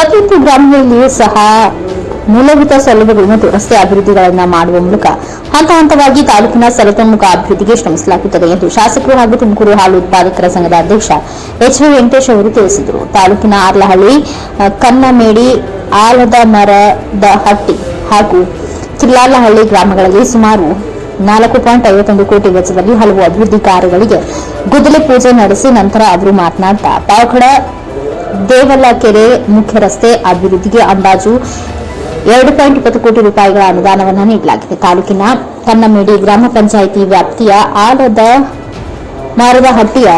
ಪ್ರತಿಯೊಂದು ಗ್ರಾಮಗಳಲ್ಲಿಯೂ ಸಹ ಮೂಲಭೂತ ಸೌಲಭ್ಯಗಳು ಮತ್ತು ರಸ್ತೆ ಅಭಿವೃದ್ಧಿಗಳನ್ನು ಮಾಡುವ ಮೂಲಕ ಹಂತ ಹಂತವಾಗಿ ತಾಲೂಕಿನ ಸರ್ವತೋಮುಖ ಅಭಿವೃದ್ಧಿಗೆ ಶ್ರಮಿಸಲಾಗುತ್ತದೆ ಎಂದು ಶಾಸಕರು ಹಾಗೂ ತುಮಕೂರು ಹಾಲು ಉತ್ಪಾದಕರ ಸಂಘದ ಅಧ್ಯಕ್ಷ ಎಚ್ ವಿ ವೆಂಕಟೇಶ್ ಅವರು ತಿಳಿಸಿದರು. ತಾಲೂಕಿನ ಆರ್ಲಹಳ್ಳಿ ಕನ್ನಮೇಡಿ ಆಲದ ಮರದ ಹಟ್ಟಿ ಹಾಗೂ ಚಿಲ್ಲಾಲಹಳ್ಳಿ ಗ್ರಾಮಗಳಲ್ಲಿ ಸುಮಾರು ನಾಲ್ಕು ಪಾಯಿಂಟ್ ಐವತ್ತೊಂದು ಕೋಟಿ ವೆಚ್ಚದಲ್ಲಿ ಹಲವು ಅಭಿವೃದ್ಧಿ ಕಾರ್ಯಗಳಿಗೆ ಗುದ್ದಲಿ ಪೂಜೆ ನಡೆಸಿ ನಂತರ ಅವರು ಮಾತನಾಡ್ತಾ, ಪಾವಗಡ ದೇವಲಕೆರೆ ಮುಖ್ಯ ರಸ್ತೆ ಅಭಿವೃದ್ಧಿಗೆ ಅಂದಾಜು ಎರಡು ಪಾಯಿಂಟ್ ಇಪ್ಪತ್ತು ಕೋಟಿ ರೂಪಾಯಿಗಳ ಅನುದಾನವನ್ನು ನೀಡಲಾಗಿದೆ. ತಾಲೂಕಿನ ಕನ್ನಮೇಡಿ ಗ್ರಾಮ ಪಂಚಾಯಿತಿ ವ್ಯಾಪ್ತಿಯ ಆಲದ ಮಾರದ ಹಟ್ಟಿಯ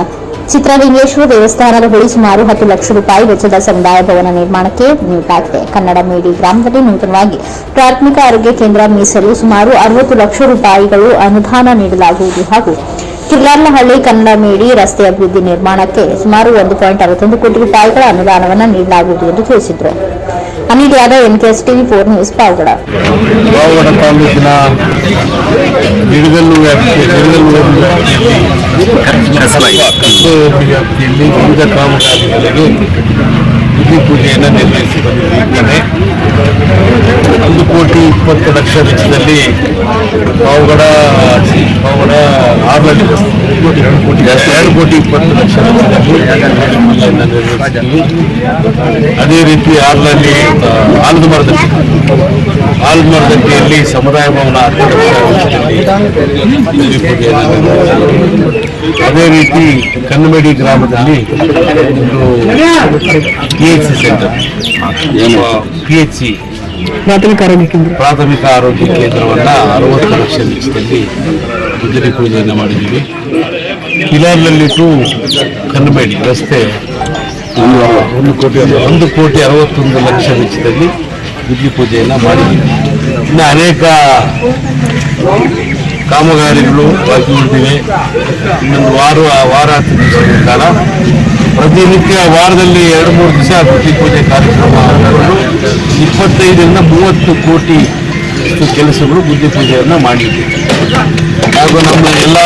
ಚಿತ್ರಲಿಂಗೇಶ್ವರ ದೇವಸ್ಥಾನದ ಬಳಿ ಸುಮಾರು ಹತ್ತು ಲಕ್ಷ ರೂಪಾಯಿ ವೆಚ್ಚದ ಸಮುದಾಯ ಭವನ ನಿರ್ಮಾಣಕ್ಕೆ ನೀಡಲಾಗಿದೆ. ಕನ್ನಡ ಮೇಡಿ ಗ್ರಾಮದಲ್ಲಿ ನೂತನವಾಗಿ ಪ್ರಾಥಮಿಕ ಆರೋಗ್ಯ ಕೇಂದ್ರ ಮೀಸಲು ಸುಮಾರು ಅರವತ್ತು ಲಕ್ಷ ರೂಪಾಯಿಗಳು ಅನುದಾನ ನೀಡಲಾಗುವುದು ಹಾಗೂ ಕಿರ್ಲಾರ್ಲಹಳ್ಳಿ ಕನ್ನಡ ಮೇಡಿ ರಸ್ತೆ ಅಭಿವೃದ್ಧಿ ನಿರ್ಮಾಣಕ್ಕೆ ಸುಮಾರು ಒಂದು ಪಾಯಿಂಟ್ ಅರವತ್ತೊಂದು ಕೋಟಿ ರೂಪಾಯಿಗಳ ಅನುದಾನವನ್ನು ನೀಡಲಾಗುವುದು ಎಂದು ತಿಳಿಸಿದರು. Anil Yadav NKS TV four news Pavagada Pavagada ತಾಲೂಕಿನ ವ್ಯಾಪ್ತಿಯಲ್ಲಿ ವಿವಿಧ ಕಾಮಗಾರಿಗಳಿಗೆ ಭೂಮಿ ಪೂಜೆಯನ್ನು ನಿರ್ವಹಿಸಿ ಬಂದಿದ್ದೇನೆ. ಒಂದು ಕೋಟಿ ಇಪ್ಪತ್ತು ಲಕ್ಷ ವೆಚ್ಚದಲ್ಲಿ ಪಾವಗಡ ಪಾವಗಡ ಆರ್ಲಲ್ಲಿ ಎರಡು ಕೋಟಿ ಎರಡು ಕೋಟಿ ಇಪ್ಪತ್ತು ಲಕ್ಷ ಅದೇ ರೀತಿ ಆ, ಆಲದ ಮರದ ಆಲದ ಮರದಲ್ಲಿ ಸಮುದಾಯ ಭವನ. ಅದೇ ರೀತಿ ಕನ್ನಮಡಿ ಗ್ರಾಮದಲ್ಲಿ ಒಂದು P H C centre P H C ಪ್ರಾಥಮಿಕ ಆರೋಗ್ಯ ಕೇಂದ್ರ? ಪ್ರಾಥಮಿಕ ಆರೋಗ್ಯ ಕೇಂದ್ರವನ್ನ ಅರವತ್ತು ಲಕ್ಷ ವೆಚ್ಚದಲ್ಲಿ ಗುದ್ದಲಿ ಪೂಜೆಯನ್ನು ಮಾಡಿದ್ದೀವಿ. ಕಿಲಾರ್ನಲ್ಲಿ ಟು ಕನ್ನಬೇಡಿ ರಸ್ತೆ ಒಂದು ಕೋಟಿ ಒಂದು ಕೋಟಿ ಅರವತ್ತೊಂದು ಲಕ್ಷ ವೆಚ್ಚದಲ್ಲಿ ಗುದ್ದಲಿ ಪೂಜೆಯನ್ನು ಮಾಡಿದ್ದೀವಿ. ಇನ್ನು ಅನೇಕ ಕಾಮಗಾರಿಗಳು ಬಾಕಿ ಉಳಿದಿವೆ. ಇನ್ನೊಂದು ವಾರ ವಾರ ಕಾಲ ಪ್ರತಿನಿತ್ಯ ವಾರದಲ್ಲಿ ಎರಡು, ಮೂರು ದಿವಸ ಪ್ರತಿ ಪೂಜೆ ಕಾರ್ಯಕ್ರಮ ನಡೆದು ಇಪ್ಪತ್ತೈದರಿಂದ ಮೂವತ್ತು ಕೋಟಿ ಕೆಲಸಗಳು ಬುದ್ಧಿ ಪೂಜೆಯನ್ನು ಮಾಡಿದ್ದೀವಿ ಹಾಗೂ ನಮ್ಮ ಎಲ್ಲ